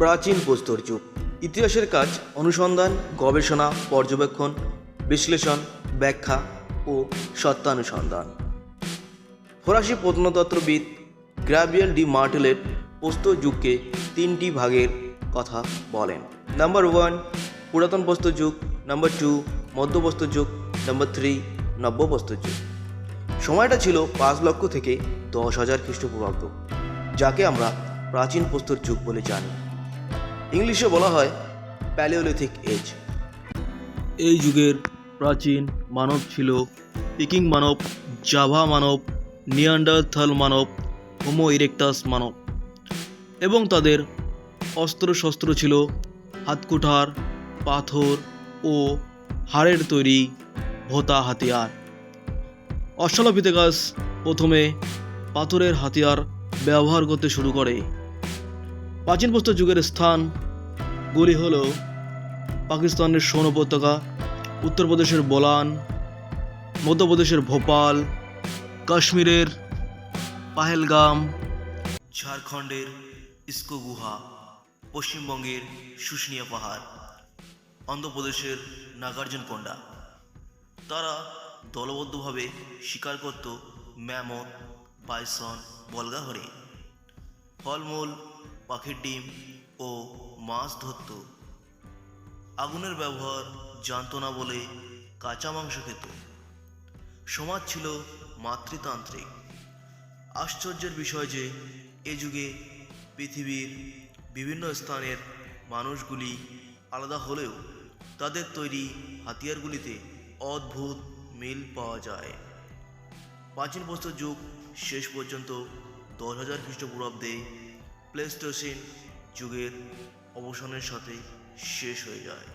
প্রাচীন প্রস্তর যুগ ইতিহাসের কাজ অনুসন্ধান, গবেষণা, পর্যবেক্ষণ, বিশ্লেষণ, ব্যাখ্যা ও সত্যানুসন্ধান। ফরাসি প্রত্নতত্ত্ববিদ গ্রাবিয়েল ডি মার্টেলের প্রস্তর যুগকে তিনটি ভাগের কথা বলেন। নাম্বার ওয়ান, পুরাতন প্রস্তর যুগ নাম্বার টু মধ্যপ্রস্তর যুগ নাম্বার থ্রি, নব্য প্রস্তর যুগ সময়টা ছিল পাঁচ লক্ষ থেকে দশ হাজার খ্রিস্টপূর্বাব্দ, যাকে আমরা প্রাচীন প্রস্তর যুগ বলে জানি। ইংলিশে বলা হয় প্যালিওলিথিক এজ। এই যুগের প্রাচীন মানব ছিল পিকিং মানব, জাভা মানব, নিয়ান্ডারথাল মানব, হোমো ইরেক্টাস মানব। এবং তাদের অস্ত্রশস্ত্র ছিল হাতকুঠার, পাথর ও হাড়ের তৈরি ভোতা হাতিয়ার। অস্ট্রালোপিথেকাস প্রথমে পাথরের হাতিয়ার ব্যবহার করতে শুরু করে। প্রাচীন প্রস্তর যুগের স্থানগুলি হল পাকিস্তানের সোন উপত্যকা, উত্তরপ্রদেশের বোলান, মধ্যপ্রদেশের ভোপাল, কাশ্মীরের পাহেলগাম, ঝাড়খণ্ডের ইস্কো গুহা পশ্চিমবঙ্গের শুশনিয়া পাহাড়, অন্ধ্রপ্রদেশের নাগার্জুনকোন্ডা। তারা দলবদ্ধভাবে শিকার করত ম্যামথ বাইসন বলগা হরিণ ফলমূল, পাখির ডিম ও মাছ ধরত। আগুনের ব্যবহার জানতো না বলে কাঁচা মাংস খেত। সমাজ ছিল মাতৃতান্ত্রিক। আশ্চর্যের বিষয় যে, এ যুগে পৃথিবীর বিভিন্ন স্থানের মানুষগুলি আলাদা হলেও তাদের তৈরি হাতিয়ারগুলিতে অদ্ভুত মিল পাওয়া যায়। প্রাচীন প্রস্তর যুগ শেষ পর্যন্ত দশ হাজার খ্রিস্টপূর্বাব্দে প্লেস্টোসিন যুগের অবসানের সাথে শেষ হয়ে যায়।